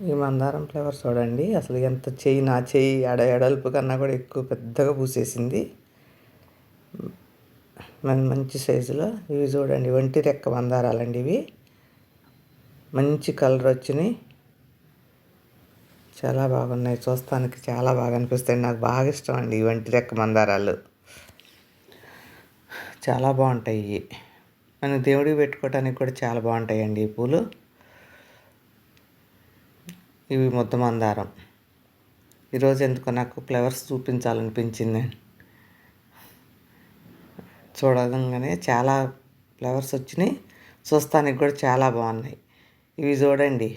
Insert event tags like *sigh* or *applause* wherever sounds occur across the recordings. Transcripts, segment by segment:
ఈ మందారం ఫ్లేవర్ చూడండి. అసలు ఎంత చెయ్యి నా చెయ్యి ఎడ ఎడల్పు కన్నా కూడా ఎక్కువ పెద్దగా పూసేసింది. మన మంచి సైజులో. ఇవి చూడండి ఒంటి రెక్క మందారాలండి ఇవి. మంచి కలర్ వచ్చినాయి. చాలా బాగున్నాయి. చూస్తానికి చాలా బాగా అనిపిస్తాయి. నాకు బాగా ఇష్టం అండి ఈ ఒంటి రెక్క మందారాలు. చాలా బాగుంటాయి ఇవి. మనం దేవుడికి పెట్టుకోవడానికి కూడా చాలా బాగుంటాయండి ఈ పూలు. ఇవి ముద్ద మందారం ఈరోజు ఎందుకు నాకు ఫ్లవర్స్ చూపించాలనిపించింది. చూడగానే చాలా ఫ్లవర్స్ వచ్చినాయి. చూస్తానికి కూడా చాలా బాగున్నాయి. ఇవి చూడండి.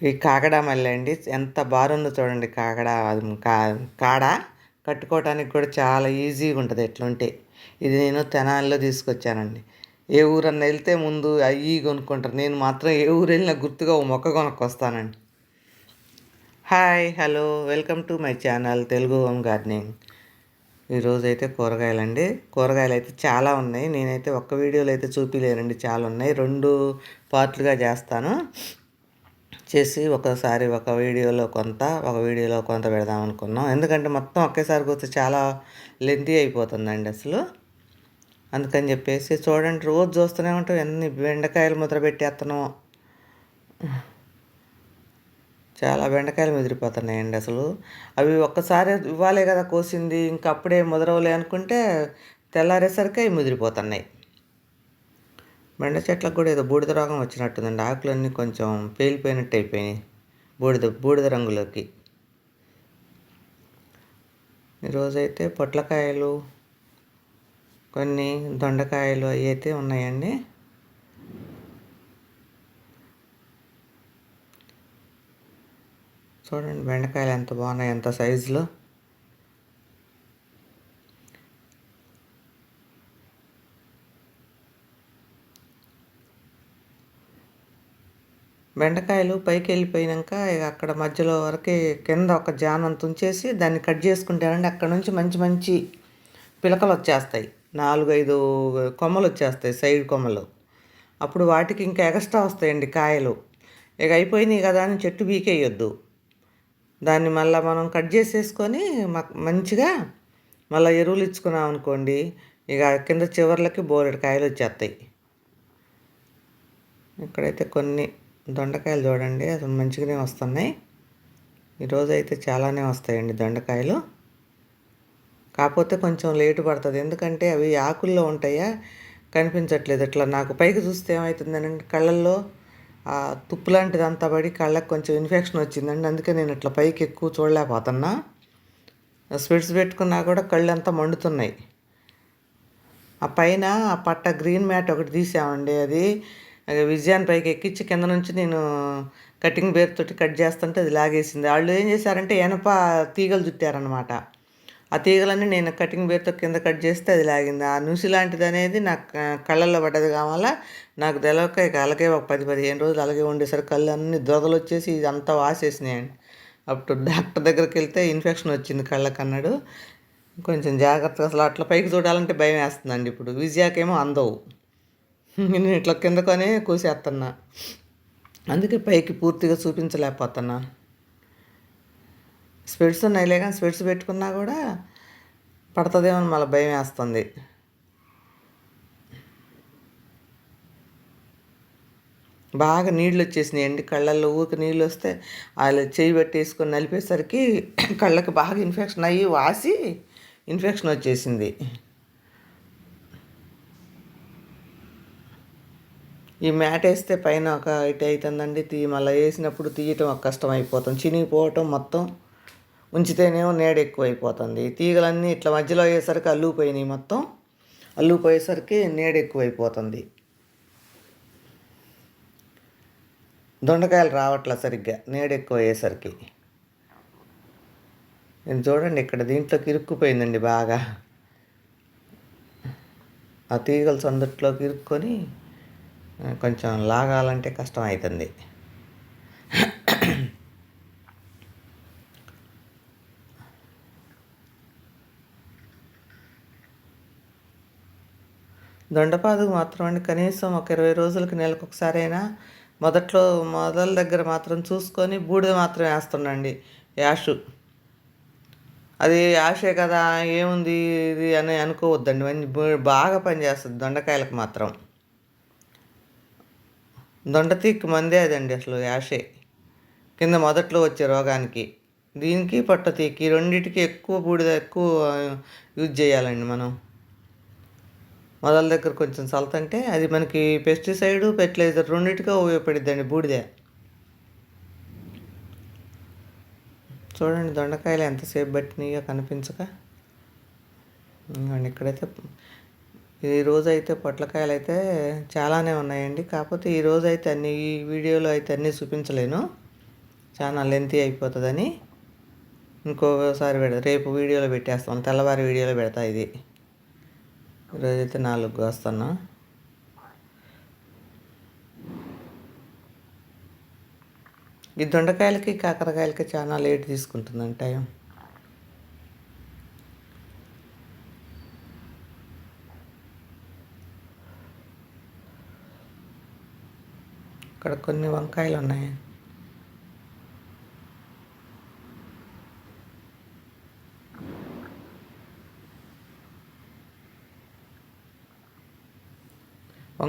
ఇవి కాకడా మల్లె అండి. ఎంత బారుందో చూడండి కాకడా కా కాడ కట్టుకోవడానికి కూడా చాలా ఈజీగా ఉంటుంది ఎట్లుంటే ఇది నేను తెనాలిలో తీసుకొచ్చానండి. ఏ ఊరన్నా వెళ్తే ముందు అవి కొనుక్కుంటారు. నేను మాత్రం ఏ ఊరు వెళ్ళినా గుర్తుగా ఓ మొక్క కొనుక్కొస్తానండి. Hi hello welcome to my channel Telugu home gardening. ఈరోజు అయితే కూరగాయలండి. కూరగాయలు అయితే చాలా ఉన్నాయి. నేనైతే ఒక్క వీడియోలో అయితే చూపిలేనండి. చాలా ఉన్నాయి. రెండు పార్ట్లుగా చేస్తాను. చేసి ఒకసారి ఒక వీడియోలో కొంత ఒక వీడియోలో కొంత పెడదాం అనుకున్నాం. ఎందుకంటే మొత్తం ఒకేసారి కూర్చో చాలా లెంతీ అయిపోతుందండి అసలు. అందుకని చెప్పేసి చూడండి రోజు చూస్తూనే ఉంటాం. ఎన్ని బెండకాయలు ముద్ర చాలా బెండకాయలు ముదిరిపోతున్నాయండి అసలు. అవి ఒక్కసారి ఇవ్వాలే కదా కోసింది ఇంకా అప్పుడే ముదరవలే అనుకుంటే తెల్లారేసరికి అవి ముదిరిపోతున్నాయి. బెండ చెట్లకు కూడా ఏదో బూడిద రోగం వచ్చినట్టుందండి. ఆకులన్నీ కొంచెం పేలిపోయినట్టు అయిపోయినాయి బూడిద బూడిద రంగులోకి. ఈరోజైతే పొట్లకాయలు కొన్ని దొండకాయలు అవి అయితే ఉన్నాయండి. చూడండి బెండకాయలు ఎంత బాగున్నాయి ఎంత సైజులో. బెండకాయలు పైకి వెళ్ళిపోయినాక ఇక అక్కడ మధ్యలో వరకు కింద ఒక జానం తుంచేసి దాన్ని కట్ చేసుకుంటారండి. అక్కడ నుంచి మంచి మంచి పిలకలు వచ్చేస్తాయి. నాలుగైదు కొమ్మలు వచ్చేస్తాయి సైడ్ కొమ్మలు. అప్పుడు వాటికి ఇంకా ఎక్స్ట్రా వస్తాయండి కాయలు. ఇక అయిపోయినాయి కదా అని చెట్టు బీకేయొద్దు దాన్ని మళ్ళీ మనం కట్ చేసేసుకొని మంచిగా మళ్ళీ ఎరువులు ఇచ్చుకున్నాం అనుకోండి ఇక కింద చివర్లకి బోరెడు కాయలు వచ్చేస్తాయి ఇక్కడైతే కొన్ని దొండకాయలు చూడండి అసలు మంచిగానే వస్తున్నాయి. ఈరోజు అయితే చాలానే వస్తాయండి దొండకాయలు. కాకపోతే కొంచెం లేటు పడుతుంది. ఎందుకంటే అవి ఆకుల్లో ఉంటాయా? కనిపించట్లేదు. ఇట్లా నాకు పైకి చూస్తే ఏమవుతుందండి కళ్ళల్లో ఆ తుప్పు లాంటిది అంతా పడి కళ్ళకు కొంచెం ఇన్ఫెక్షన్ వచ్చిందండి. అందుకే నేను ఇట్లా పైకి ఎక్కువ చూడలేకపోతున్నా. స్వెట్స్ పెట్టుకున్నా కూడా కళ్ళు అంతా మండుతున్నాయి. ఆ పైన ఆ పట్ట గ్రీన్ మ్యాట్ ఒకటి తీసామండి అది. విజయాన్ని పైకి ఎక్కించి కింద నుంచి నేను కటింగ్ బేర్తోటి కట్ చేస్తుంటే అది లాగేసింది. వాళ్ళు ఏం చేశారంటే ఎనప తీగలు చుట్టారనమాట ఆ తీగలన్నీ నేను కటింగ్ బేర్తో కింద కట్ చేస్తే అది లాగింది. ఆ నుసి లాంటిది అనేది నాకు కళ్ళల్లో పడ్డది కావాలా? నాకు తెలవక ఇక అలాగే ఒక పది పదిహేను రోజులు అలాగే ఉండేసరికి కళ్ళు అన్నీ దొదలు వచ్చేసి ఇదంతా వాసేసినాయండి అప్పుడు డాక్టర్ దగ్గరికి వెళ్తే ఇన్ఫెక్షన్ వచ్చింది కళ్ళకన్నాడు కొంచెం జాగ్రత్తగా అసలు అట్లా పైకి చూడాలంటే భయం వేస్తుందండి ఇప్పుడు. విజయాకేమో అందవు. నేను ఇట్లా కిందకొనే కూసేస్తున్నా అందుకే పైకి పూర్తిగా చూపించలేకపోతున్నా. స్పెట్స్ ఉన్నాయిలే కానీ స్పెట్స్ పెట్టుకున్నా కూడా పడుతుందేమో మళ్ళీ భయం వేస్తుంది. బాగా నీళ్ళు వచ్చేసినాయండి కళ్ళల్లో ఊరికి నీళ్ళు వస్తే వాళ్ళు చేయి పెట్టేసుకొని నలిపేసరికి *clears throat* కళ్ళకి బాగా ఇన్ఫెక్షన్ అయ్యి వాసి ఇన్ఫెక్షన్ వచ్చేసింది. ఈ మ్యాట్ వేస్తే పైన ఒక ఇటు అవుతుందండి. తీ మళ్ళీ వేసినప్పుడు తీయటం ఒక కష్టం అయిపోతుంది. చినిగిపోవటం మొత్తం ఉంచితేనేమో నీడ ఎక్కువ అయిపోతుంది తీగలన్నీ ఇట్లా మధ్యలో అయ్యేసరికి అల్లుపోయినాయి మొత్తం. అల్లుపోయేసరికి నీడ ఎక్కువైపోతుంది. దొండకాయలు రావట్లే సరిగ్గా నీడ ఎక్కువ అయ్యేసరికి నేను చూడండి ఇక్కడ దీంట్లోకి ఇరుక్కుపోయిందండి బాగా. ఆ తీగలు సందట్లోకి ఇరుక్కొని కొంచెం లాగాలంటే కష్టం అవుతుంది. దొండపాదుకు మాత్రం అండి కనీసం ఒక ఇరవై రోజులకు నెలకు ఒకసారైనా మొదట్లో మొదల దగ్గర మాత్రం చూసుకొని బూడిద మాత్రం వేస్తుండండి. యాషు. అది యాషే కదా ఏముంది ఇది అని అనుకోవద్దండి. మంచి బాగా పనిచేస్తుంది దొండకాయలకు మాత్రం. దొండతీక్కు మందే అదండి అసలు యాషే. కింద మొదట్లో వచ్చే రోగానికి. దీనికి పొట్టతీకి రెండింటికి ఎక్కువ బూడిద ఎక్కువ యూజ్ చేయాలండి మనం. మొదల దగ్గర కొంచెం సల్తంటే అది మనకి పెస్టిసైడ్ ఫెర్టిలైజర్ రెండింటిగా ఉపయోగపడిద్దండి బూడిద. చూడండి దొండకాయలు ఎంతసేపు పట్టినాయో కనిపించక. ఇక్కడైతే ఈ అయితే పొట్లకాయలు అయితే చాలానే ఉన్నాయండి. కాకపోతే ఈ అయితే అన్ని ఈ వీడియోలో అయితే అన్నీ చూపించలేను. చాలా లెంతీ అయిపోతుందని. ఇంకోసారి పెడతా రేపు వీడియోలో పెట్టేస్తాను తెల్లవారి వీడియోలో పెడతా ఇది. ఈరోజైతే నాలుగు వస్తున్నా ఈ దొండకాయలకి కాకరకాయలకి చాలా లేట్ తీసుకుంటుందండి టైం. ఇక్కడ కొన్ని వంకాయలు ఉన్నాయి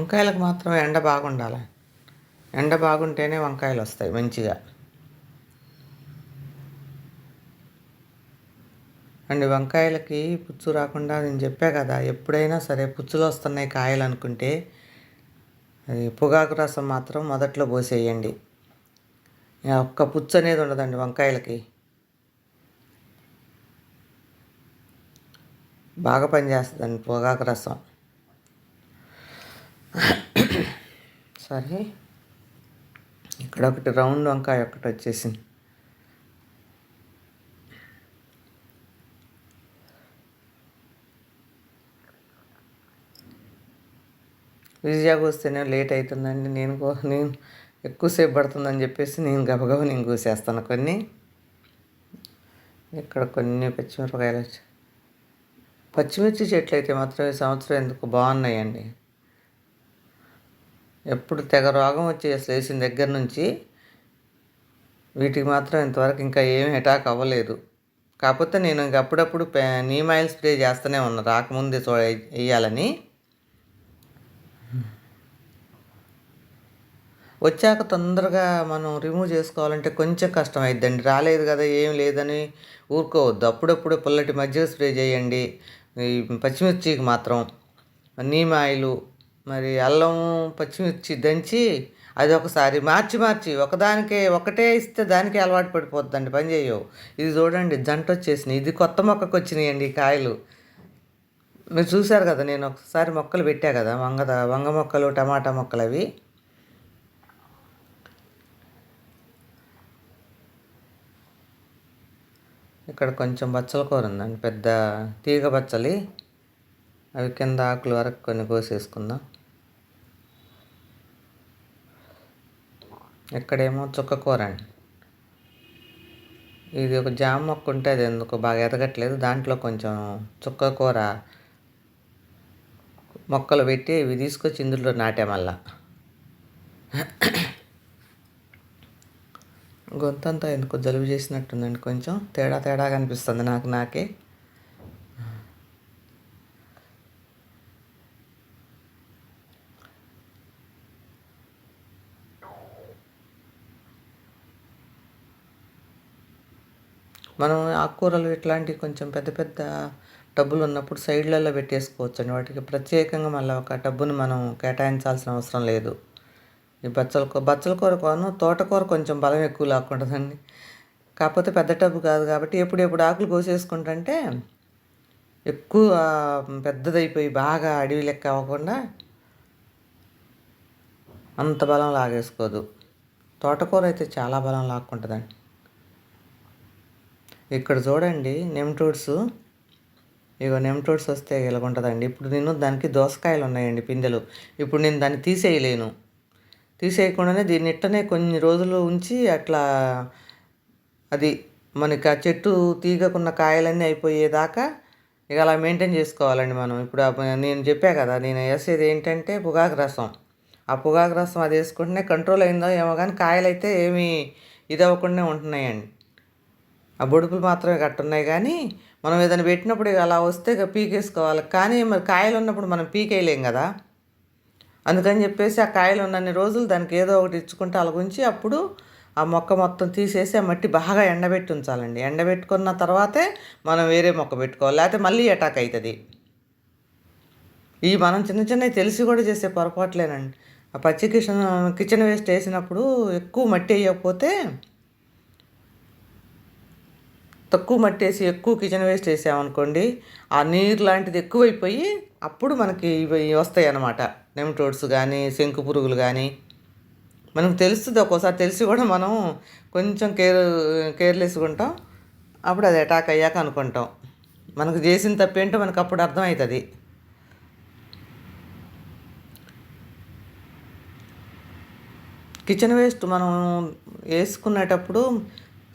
వంకాయలకు మాత్రం ఎండ బాగుండాలి. ఎండ బాగుంటేనే వంకాయలు వస్తాయి మంచిగా. అండి వంకాయలకి పుచ్చు రాకుండా నేను చెప్పా కదా ఎప్పుడైనా సరే పుచ్చులు వస్తున్నాయి కాయలు అనుకుంటే అది పొగాకు రసం మాత్రం మొదట్లో పోసేయండి. ఒక్క పుచ్చు అనేది ఉండదండి వంకాయలకి. బాగా పనిచేస్తుందండి పొగాకు రసం. సరే. ఇక్కడ ఒకటి రౌండ్ వంకాయ ఒకటి వచ్చేసింది. విజయాకు వస్తేనే లేట్ అవుతుందండి నేను నేను ఎక్కువసేపు పడుతుందని చెప్పేసి నేను గబగబ నేను కూసేస్తాను కొన్ని. ఇక్కడ కొన్ని పచ్చిమిరపకాయలు వచ్చాయి పచ్చిమిర్చి చెట్లు అయితే మాత్రం ఈ సంవత్సరం ఎందుకు బాగున్నాయండి. ఎప్పుడు తెగ రోగం వచ్చేసి అసలు దగ్గర నుంచి వీటికి మాత్రం ఇంతవరకు ఇంకా ఏమి అటాక్ అవ్వలేదు. కాకపోతే నేను ఇంక అప్పుడప్పుడు పే నీమ్ ఆయిల్ స్ప్రే చేస్తూనే ఉన్నా. రాకముందే చూ వేయాలని వచ్చాక తొందరగా మనం రిమూవ్ చేసుకోవాలంటే కొంచెం కష్టం అయిద్దండి రాలేదు కదా ఏం లేదని ఊరుకోవద్దు. అప్పుడప్పుడు పుల్లటి మజ్జిగ స్ప్రే చేయండి. ఈ పచ్చిమిర్చికి మాత్రం. నీమ్ ఆయిల్ మరి అల్లం పచ్చిమిర్చి దంచి అది ఒకసారి మార్చి మార్చి ఒకదానికే ఒకటే ఇస్తే దానికి అలవాటు పడిపోతుందండి పని చేయవు. ఇది చూడండి జంట వచ్చేసినాయి. ఇది కొత్త మొక్కకు వచ్చినాయండి ఈ కాయలు. మీరు చూశారు కదా నేను ఒకసారి మొక్కలు పెట్టా కదా వంగ వంగ మొక్కలు టమాటా మొక్కలు అవి. ఇక్కడ కొంచెం బచ్చల కూర ఉందండి పెద్ద తీగ బచ్చలి. అవి కింద ఆకుల వరకు కొన్ని కోసేసుకుందాం. ఇక్కడేమో చుక్క కూర అండి. ఇది ఒక జామ మొక్క ఉంటే అది ఎందుకు బాగా ఎదగట్లేదు. దాంట్లో కొంచెం చుక్క కూర మొక్కలు పెట్టి ఇవి తీసుకొచ్చి ఇందులో నాటే మళ్ళా. గొంతంతా ఎందుకు జలుబు చేసినట్టుందండి కొంచెం. తేడా తేడాగా అనిపిస్తుంది నాకు నాకే. మనం ఆకుకూరలు ఇట్లాంటివి కొంచెం పెద్ద పెద్ద టబ్బులు ఉన్నప్పుడు సైడ్లలో పెట్టేసుకోవచ్చు అండి వాటికి ప్రత్యేకంగా మళ్ళీ ఒక టబ్బును మనం కేటాయించాల్సిన అవసరం లేదు. ఈ బచ్చల కూర బచ్చల కూర కోను తోటకూర కొంచెం బలం ఎక్కువ లాక్కుంటుందండి. కాకపోతే పెద్ద టబ్బు కాదు కాబట్టి ఎప్పుడెప్పుడు ఆకులు కోసేసుకుంటుంటే ఎక్కువ పెద్దదైపోయి బాగా అడవి లెక్క అవ్వకుండా అంత బలం లాగేసుకోదు. తోటకూర అయితే చాలా బలం లాక్కుంటుందండి. ఇక్కడ చూడండి నెమ్టోడ్స్ ఇగో నెమ్టోడ్స్ వస్తే ఇలాగుంటుందండి ఇప్పుడు నేను దానికి దోసకాయలు ఉన్నాయండి పిందెలు. ఇప్పుడు నేను దాన్ని తీసేయలేను. తీసేయకుండానే దీన్ని ఇట్టనే కొన్ని రోజులు ఉంచి అట్లా అది మనకి ఆ చెట్టు తీగకున్న కాయలన్నీ అయిపోయేదాకా ఇక అలా మెయింటైన్ చేసుకోవాలండి మనం. ఇప్పుడు నేను చెప్పా కదా నేను వేసేది ఏంటంటే పొగాకు రసం. ఆ పొగాకు రసం అది వేసుకుంటేనే కంట్రోల్ అయిందో ఏమో కానీ కాయలు అయితే ఏమీ ఇది అవ్వకుండా ఉంటున్నాయండి. ఆ బొడుపులు మాత్రమే కట్టున్నాయి కానీ మనం ఏదైనా పెట్టినప్పుడు ఇక అలా వస్తే ఇక పీకేసుకోవాలి. కానీ మరి కాయలు ఉన్నప్పుడు మనం పీకేయలేం కదా. అందుకని చెప్పేసి ఆ కాయలు ఉన్నన్ని రోజులు దానికి ఏదో ఒకటి ఇచ్చుకుంటే అలా అప్పుడు ఆ మొక్క మొత్తం తీసేసి ఆ మట్టి బాగా ఎండబెట్టి ఉంచాలండి. ఎండబెట్టుకున్న తర్వాతే మనం వేరే మొక్క పెట్టుకోవాలి. లేకపోతే మళ్ళీ అటాక్ అవుతుంది ఈ మనం చిన్న చిన్నవి తెలిసి కూడా చేసే పొరపాట్లేనండి. ఆ పచ్చి కిచెన్ కిచెన్ వేస్ట్ వేసినప్పుడు ఎక్కువ మట్టి వేయకపోతే తక్కువ మట్టి వేసి ఎక్కువ కిచెన్ వేస్ట్ వేసామనుకోండి ఆ నీరు లాంటిది ఎక్కువైపోయి అప్పుడు మనకి ఇవి వస్తాయి అన్నమాట నెమటోడ్స్ కానీ శంకు పురుగులు కానీ మనకు తెలుస్తుంది ఒక్కోసారి తెలిసి కూడా మనం కొంచెం కేర్ కేర్లెస్గా ఉంటాం. అప్పుడు అది అటాక్ అయ్యాక అనుకుంటాం. మనకు చేసిన తప్పేంటో మనకు అప్పుడు అర్థమవుతుంది. కిచెన్ వేస్ట్ మనం వేసుకునేటప్పుడు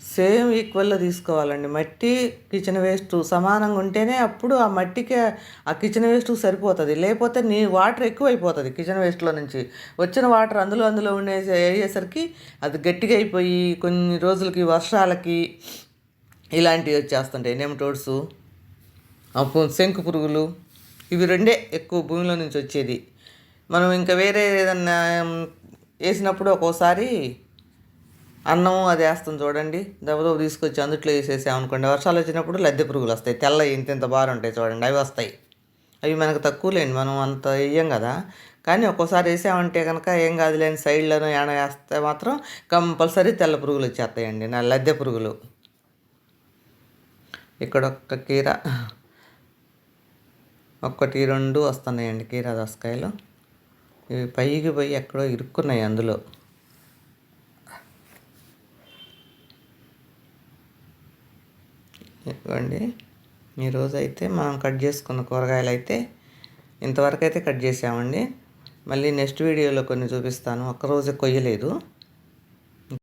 సేమ్ ఈక్వల్లో తీసుకోవాలండి. మట్టి కిచెన్ వేస్ట్ సమానంగా ఉంటేనే అప్పుడు ఆ మట్టికి ఆ కిచెన్ వేస్ట్ సరిపోతుంది. లేకపోతే నీ వాటర్ ఎక్కువైపోతుంది కిచెన్ వేస్ట్లో నుంచి. వచ్చిన వాటర్ అందులో అందులో ఉండే అయ్యేసరికి అది గట్టిగా అయిపోయి కొన్ని రోజులకి వర్షాలకి ఇలాంటివి వచ్చేస్తుంటాయి. నెమటోడ్స్ శంకు పురుగులు ఇవి రెండే ఎక్కువ భూమిలో నుంచి వచ్చేది. మనం ఇంకా వేరే ఏదన్నా వేసినప్పుడు ఒక్కోసారి అన్నం అది వేస్తాం చూడండి. దెబ్బదెబ్బ తీసుకొచ్చి అందుట్లో వేసేసామనుకోండి వర్షాలు వచ్చినప్పుడు లద్దె పురుగులు వస్తాయి. తెల్ల ఇంత ఇంత బాగా ఉంటాయి చూడండి. అవి వస్తాయి. అవి మనకు తక్కువలేండి మనం అంత వేయం కదా. కానీ ఒక్కోసారి వేసామంటే కనుక ఏం కాదు లేని సైడ్లను ఏడ వేస్తే మాత్రం కంపల్సరీ తెల్ల పురుగులు వచ్చేస్తాయండి. నా లద్దె పురుగులు. ఇక్కడ ఒక్క కీర. ఒక్కటి రెండు వస్తున్నాయండి కీర దోసకాయలు ఇవి పైకి పోయి ఎక్కడో ఇరుక్కున్నాయి అందులో. ఇవ్వండి. ఈరోజు అయితే మనం కట్ చేసుకున్న కూరగాయలు అయితే ఇంతవరకు అయితే కట్ చేసామండి. మళ్ళీ నెక్స్ట్ వీడియోలో కొన్ని చూపిస్తాను. ఒక్కరోజు కొయ్యలేదు.